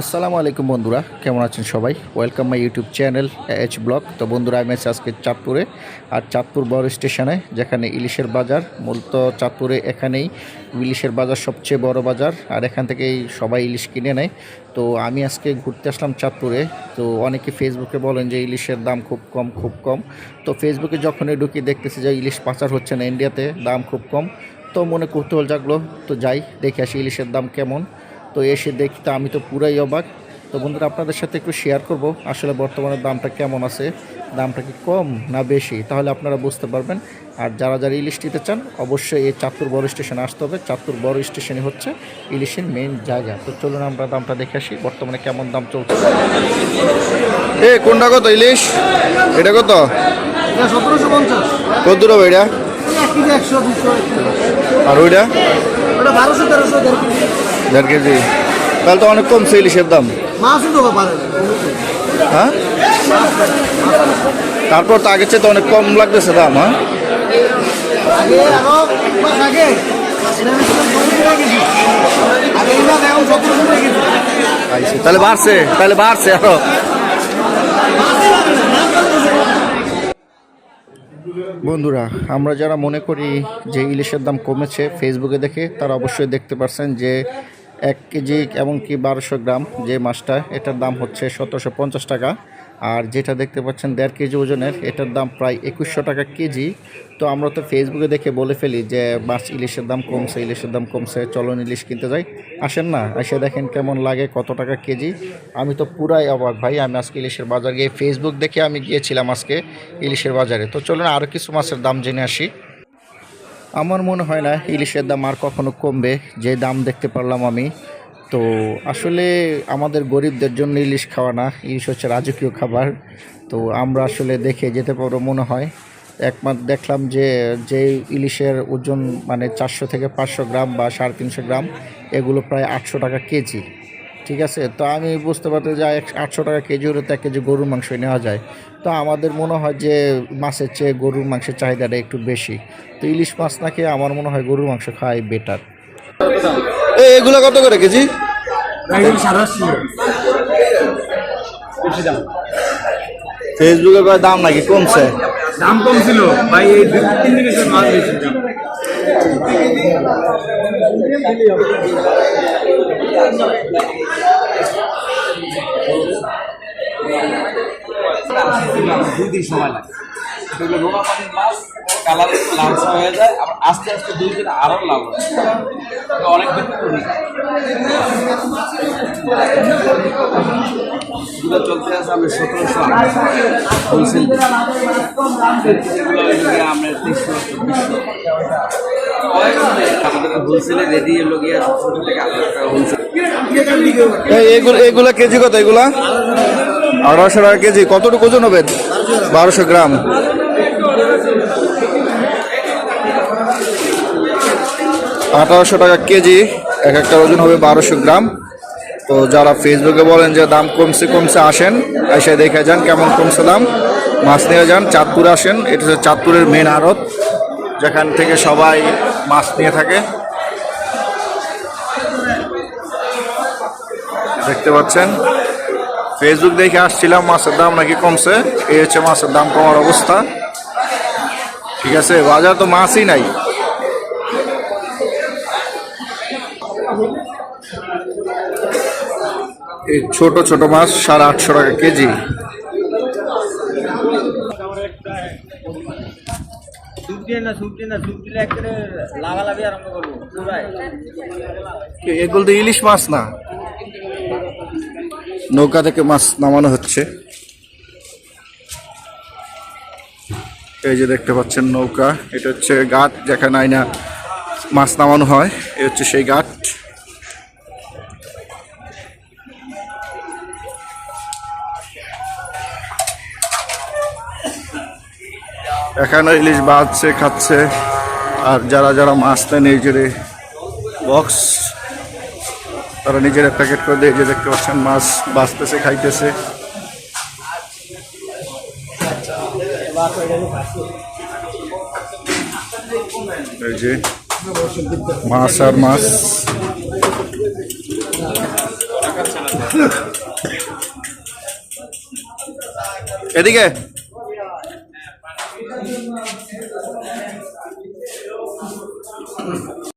আসসালামু আলাইকুম বন্ধুরা, কেমন আছেন সবাই? Welcome my YouTube channel H blog তো বন্ধুরা, আমি আছি আজকে চাঁদপুরে, আর চাঁদপুর বড় স্টেশনে, যেখানে ইলিশের বাজার, মূলত চাঁদপুরে এখানেই ইলিশের বাজার সবচেয়ে বড় বাজার, আর এখান থেকেই সবাই ইলিশ কিনে নেয়। তো আমি আজকে ঘুরতে আসলাম চাঁদপুরে, তো অনেকে ফেসবুকে বলেন যে ইলিশের দাম খুব কম খুব কম। তো ফেসবুকে যখনই ঢুকি, দেখতেছি যে ইলিশ পাচার হচ্ছে না ইন্ডিয়াতে দাম খুব কম। তো মনে কৌতূহল জাগলো, তো যাই, দেখে আসি ইলিশের দাম কেমন। তো এসে দেখি তো আমি তো পুরাই অবাক। তো বন্ধুরা আপনাদের সাথে একটু শেয়ার করব আসলে বর্তমানে দামটা কেমন আছে দামটা কি কম না বেশি? তাহলে আপনারা বুঝতে পারবেন। আর যারা যারা ইলিশ নিতে চান অবশ্যই এই চাঁদপুর বড় স্টেশনে আসতে হবে। চাঁদপুর বড় স্টেশনে হচ্ছে ইলিশের মেন জায়গা। তো চলুন আমরা দামটা দেখে আসি বর্তমানে কেমন দাম চলছে। এ কোনটা কত ইলিশ? এটা কত? সতেরোশো পঞ্চাশ। কত দূর হবে এটা? আর ওইটা? বারোশো তেরোশো দেড় কেজি। তাহলে তো অনেক কমছে ইলিশের দাম। হ্যাঁ? তারপর তো আগের চেয়ে তো অনেক কম লাগতেছে দাম হ্যাঁ। তাহলে বাড়ছে তাহলে বাড়ছে আরও। বন্ধুরা আমরা যারা মনে করি যে ইলিশের দাম কমেছে ফেসবুকে দেখে তারা অবশ্যই দেখতে পারছেন যে এক কেজি এমনকি বারোশো গ্রাম যে মাছটা, এটার দাম হচ্ছে সতেরোশো পঞ্চাশ টাকা। আর যেটা দেখতে পাচ্ছেন, দেড় কেজি ওজনের, এটার দাম প্রায় একুশশো টাকা কেজি। তো আমরা তো ফেসবুকে দেখে বলে ফেলি যে, মাছ ইলিশের দাম কমছে, ইলিশের দাম কমছে, চলন ইলিশ কিনতে যাই। আসেন না, এসে দেখেন কেমন লাগে, কত টাকা কেজি। আমি তো পুরাই অবাক ভাই, আমি আজকে ইলিশের বাজার গিয়ে ফেসবুক দেখে আমি গিয়েছিলাম আজকে ইলিশের বাজারে। তো চলুন আরও কিছু মাছের দাম জেনে আসি। আমার মনে হয় না ইলিশের দাম আর কখনো কমবে, যে দাম দেখতে পারলাম আমি। তো আসলে আমাদের গরিবদের জন্য ইলিশ খাওয়া না, ইলিশ হচ্ছে রাজকীয় খাবার। তো আমরা আসলে দেখে যেতে পারব মনে হয়। একমাত্র দেখলাম যে যে ইলিশের ওজন মানে চারশো থেকে পাঁচশো গ্রাম বা সাড়ে তিনশো গ্রাম, এগুলো প্রায় আটশো টাকা কেজি। ঠিক আছে? তো আমি বুঝতে পারতে যে আটশো টাকা কেজি হলে তো এক কেজি গরুর মাংস নেওয়া যায়। তো আমাদের মনে হয় যে মাছের চেয়ে গরুর মাংসের চাহিদাটা একটু বেশি। তো ইলিশ মাছ না খেয়ে আমার মনে হয় গরুর মাংস খাওয়াই বেটার এগুলো কত করে কেজি? ফেসবুকে কয় দাম নাকি কমছে? দাম কম ছিল। ভাই, এই দু তিন দিনের মাছ বেশি। দুই দিন সময় লাগে রোগা পানির মাছ কালার লালসা হয়ে যায়, আবার আস্তে আস্তে দুই দিন আরও লাল হয় অনেক করি এগুলো চলতে আছে আমরা সতেরোশো হোলসেল। আমরা কেজি কত এগুলা? আঠারোশো টাকা কেজি। কতটুকু ওজন হবে? বারোশো গ্রাম। আঠারোশো টাকা কেজি, এক একটা ওজন হবে বারোশো গ্রাম। তো যারা ফেসবুকে বলেন যে দাম কমছে কমছে, আসেন, এসে দেখে যান কেমন কমছে দাম। মাছ নিয়ে যান, চাঁদপুরে আসেন, এটা হচ্ছে চাঁদপুরের মেন আড়ত, যেখান থেকে সবাই মাছ নিয়ে থাকে। দেখতে পাচ্ছেন ফেসবুক দেখে আসছিলাম মাছের দাম নাকি কমছে, এই হচ্ছে মাছের দাম কমার অবস্থা। ঠিক আছে, বাজার তো মাছই নাই। এই ছোট ছোট মাছ, সাড়ে আটশো টাকা কেজি। এগুলো তো ইলিশ মাছ না। নৌকা থেকে মাছ নামানো হচ্ছে। এই যে দেখতে পাচ্ছেন নৌকা, এটা হচ্ছে ঘাট যেখানে আইনা মাছ নামানো হয় এই হচ্ছে সেই ঘাট। এখানে ইলিশ বাঁধছে, খাচ্ছে, আর যারা যারা মাছ নেয় নিজের বক্স, তারা নিজের প্যাকেট করে দিয়ে যে দেখতে পাচ্ছেন মাছ বাঁচতেছে, খাইতেছে। এই যে মাছ আর মাছ। এদিকে।